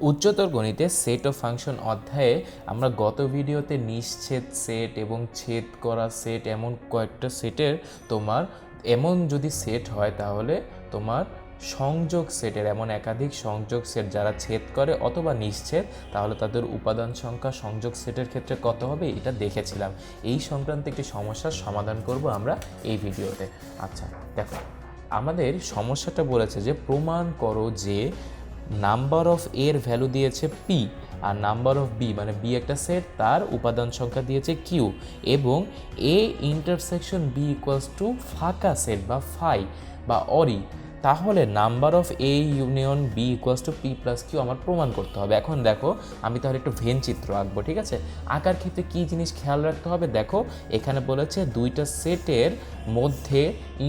উচ্চতর গণিতে সেট ও ফাংশন অধ্যায়ে আমরা গত ভিডিওতে নিশ্ছেদ সেট এবং ছেদ করা সেট এমন কয়েকটা সেটের তোমার, এমন যদি সেট হয় তাহলে তোমার সংযোগ সেটের এমন একাধিক সংযোগ সেট যারা ছেদ করে অথবা নিশ্ছেদ তাহলে তাদের উপাদান সংখ্যা সংযোগ সেটের ক্ষেত্রে কত হবে এটা দেখেছিলাম। এই সংক্রান্ত একটি সমস্যার সমাধান করব আমরা এই ভিডিওতে। আচ্ছা দেখো, আমাদের সমস্যাটা বলেছে যে প্রমাণ করো যে নাম্বার অফ এর ভ্যালু দিয়েছে পি আর নাম্বার অফ বি মানে বি একটা সেট, তার উপাদান সংখ্যা দিয়েছে কিউ এবং A intersection B equals to ফাঁকা সেট বা ফাই বা অরি। তাহলে number of A union B equals to P plus Q আমার প্রমাণ করতে হবে। এখন দেখো, আমি তাহলে একটু ভেন চিত্র আঁকবো, ঠিক আছে? আঁকার ক্ষেত্রে কী জিনিস খেয়াল রাখতে হবে? দেখো, এখানে বলেছে দুইটা সেটের মধ্যে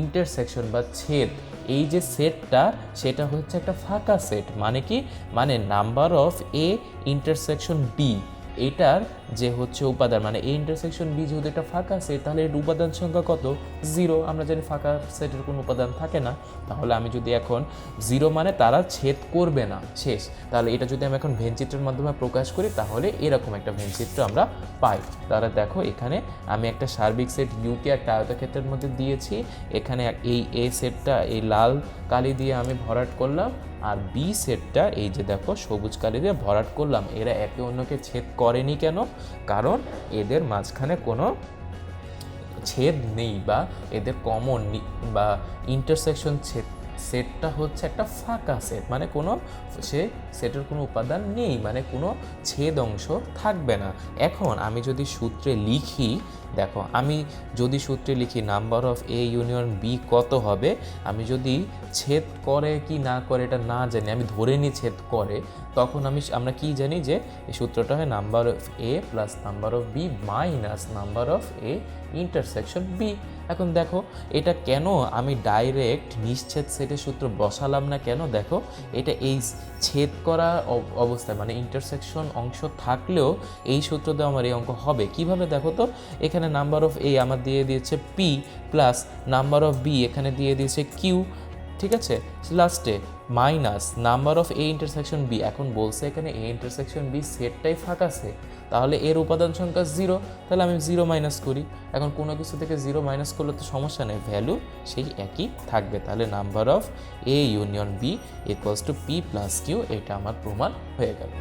ইন্টারসেকশন বা ছেদ। এই যে সেটটা সেটা হচ্ছে একটা ফাঁকা সেট মানে কি? মানে number of A intersection B এটার যে হচ্ছে উপাদান মানে এই ইন্টারসেকশন বি যেহেতু একটা ফাঁকা সেট তাহলে এর উপাদান সংখ্যা কত? জিরো আমরা জানি ফাঁকা সেটের কোনো উপাদান থাকে না। তাহলে আমি যদি এখন জিরো মানে তারা ছেদ করবে না। শেষ। তাহলে এটা যদি আমি এখন ভেনচিত্রের মাধ্যমে প্রকাশ করি, তাহলে এরকম একটা ভেনচিত্র আমরা পাই। তাহলে দেখো, এখানে আমি একটা সার্বিক সেট ইউকে একটা আয়তক্ষেত্রের মধ্যে দিয়েছি। এখানে এই এ সেটটা এই লাল কালি দিয়ে আমি ভরাট করলাম। আর বি সেটটা এই যে দেখো, সবুজ কালি দিয়ে ভরাট করলাম। এরা একে অন্যকে ছেদ করেনি কেন? কারণ এদের মাঝখানে কোনো ছেদ নেই বা এদের কমন বা ইন্টারসেকশন ছেদ সেটটা হচ্ছে একটা ফাঁকা সেট মানে কোনো সে সেটের কোনো উপাদান নেই মানে কোনো ছেদ অংশ থাকবে না। এখন আমি যদি সূত্রে লিখি, দেখো আমি যদি সূত্রে লিখি number of A union B কত হবে, আমি যদি ছেদ করে কি না করে এটা না জানি, আমি ধরে নিই ছেদ করে, তখন আমি আমরা কি জানি যে এই সূত্রটা হয় number of A plus number of B minus number of A intersection B এখন দেখো, এটা কেন আমি ডাইরেক্ট নিশ্ছেদ সেটের সূত্র বসালাম না কেন? দেখো, এটা এই ছেদ করা অব- অবস্থায় মানে ইন্টারসেকশন অংশ থাকলেও এই সূত্র দিয়ে আমার এই অঙ্ক হবে। কীভাবে দেখো তো? এখানে নাম্বার অফ এ আমার দিয়ে দিয়েছে P plus number of B এখানে দিয়ে দিয়েছে কিউ ঠিক আছে? লাস্টে minus number of A intersection B এখন বলছে এখানে এ ইন্টারসেকশন বি সেটটাই ফাঁকা তাহলে এর উপাদান সংখ্যা জিরো তাহলে আমি জিরো মাইনাস করি। এখন কোনো কিছু থেকে জিরো মাইনাস করলে তো সমস্যা নেই ভ্যালু সেই একই থাকবে। তাহলে number of A union B equals to P plus Q এটা আমার প্রমাণ হয়ে গেল।